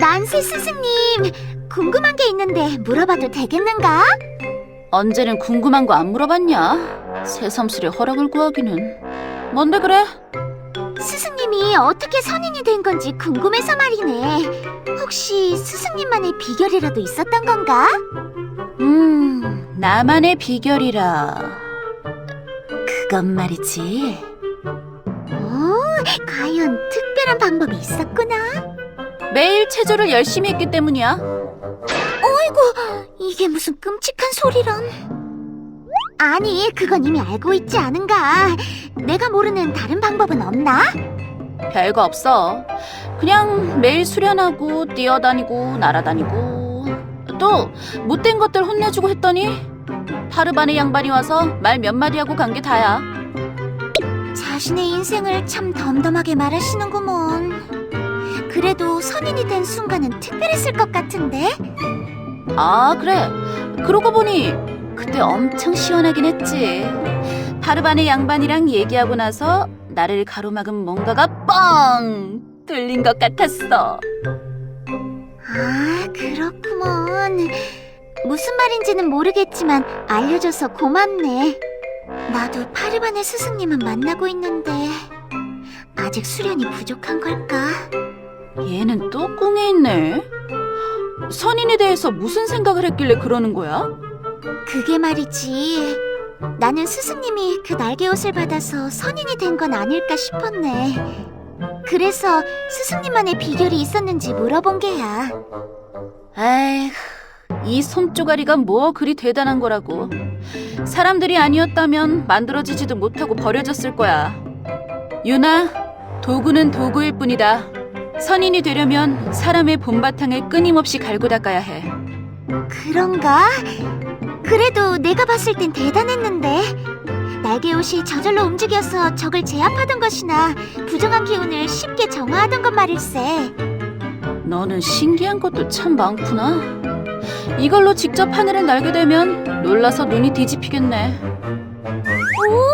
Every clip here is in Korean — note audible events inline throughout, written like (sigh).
난세 스승님, 궁금한 게 있는데 물어봐도 되겠는가? 언제는 궁금한 거 안 물어봤냐? 새삼스레 허락을 구하기는. 뭔데 그래? 스승님이 어떻게 선인이 된 건지 궁금해서 말이네. 혹시 스승님만의 비결이라도 있었던 건가? 음, 나만의 비결이라. 그건 말이지. 오, 과연 특별한 방법이 있었구나. 매일 체조를 열심히 했기 때문이야. 어이구, 이게 무슨 끔찍한 소리란. 아니, 그건 이미 알고 있지 않은가? 내가 모르는 다른 방법은 없나? 별거 없어. 그냥 매일 수련하고 뛰어다니고 날아다니고 또 못된 것들 혼내주고 했더니 파르반의 양반이 와서 말 몇 마디 하고 간 게 다야. 자신의 인생을 참 덤덤하게 말하시는구먼. 그래도 선인이 된 순간은 특별했을 것 같은데? 아 그래. 그러고 보니 그때 엄청 시원하긴 했지. 파르반의 양반이랑 얘기하고 나서 나를 가로막은 뭔가가 뻥 뚫린 것 같았어. 아, 그렇구먼. 무슨 말인지는 모르겠지만 알려줘서 고맙네. 나도 파르반의 스승님은 만나고 있는데 아직 수련이 부족한 걸까? 얘는 또 꿍에 있네. 선인에 대해서 무슨 생각을 했길래 그러는 거야? 그게 말이지. 나는 스승님이 그 날개 옷을 받아서 선인이 된 건 아닐까 싶었네. 그래서 스승님만의 비결이 있었는지 물어본 게야. 에이, 이 손조가리가 뭐 그리 대단한 거라고. 사람들이 아니었다면 만들어지지도 못하고 버려졌을 거야. 유나, 도구는 도구일 뿐이다. 선인이 되려면 사람의 본바탕을 끊임없이 갈고 닦아야 해. 그런가? 그래도 내가 봤을 땐 대단했는데. 날개 옷이 저절로 움직여서 적을 제압하던 것이나 부정한 기운을 쉽게 정화하던 것 말일세. 너는 신기한 것도 참 많구나. 이걸로 직접 하늘을 날게 되면 놀라서 눈이 뒤집히겠네. 오,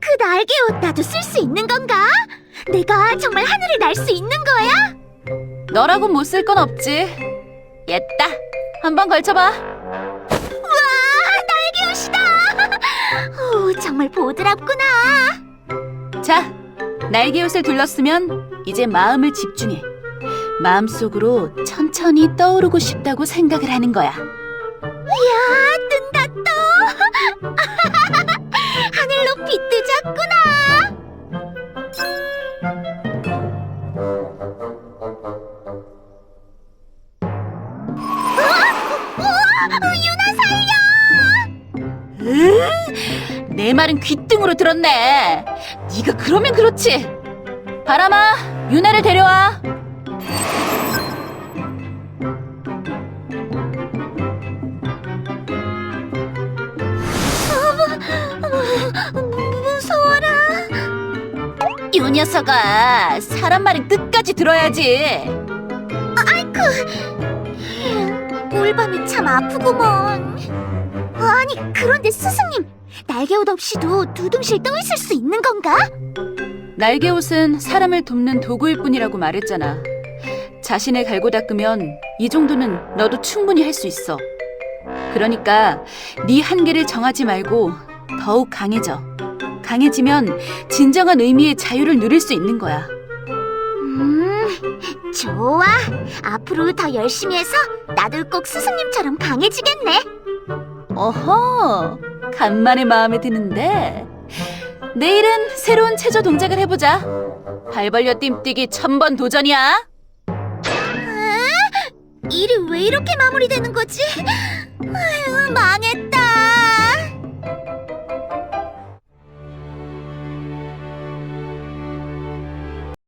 그 날개 옷 나도 쓸 수 있는 건가? 내가 정말 하늘을 날 수 있는 거야? 너라고 못 쓸 건 없지. 옛다. 한번 걸쳐봐. 와, 날개 옷이다! 오, 정말 보드랍구나. 자, 날개 옷을 둘렀으면 이제 마음을 집중해. 마음속으로 천천히 떠오르고 싶다고 생각을 하는 거야. 이야, 뜬다 또! (laughs) 유나 살려! 내 말은 귓등으로 들었네. 네가 그러면 그렇지. 바람아, 유나를 데려와. 무서워라. 이 녀석아, 사람 말은 끝까지 들어야지. 꿀밤이 참 아프구먼. 아니, 그런데 스승님, 날개 옷 없이도 두둥실 떠 있을 수 있는 건가? 날개 옷은 사람을 돕는 도구일 뿐이라고 말했잖아. 자신을 갈고 닦으면 이 정도는 너도 충분히 할 수 있어. 그러니까 네 한계를 정하지 말고 더욱 강해져. 강해지면 진정한 의미의 자유를 누릴 수 있는 거야. 음, 좋아. 앞으로 더 열심히 해서 나도 꼭 스승님처럼 강해지겠네. 어허, 간만에 마음에 드는데. 내일은 새로운 체조 동작을 해보자. 발 벌려 뜀뛰기 천번 도전이야. 일이 왜 이렇게 마무리되는 거지? 아유, 망했다.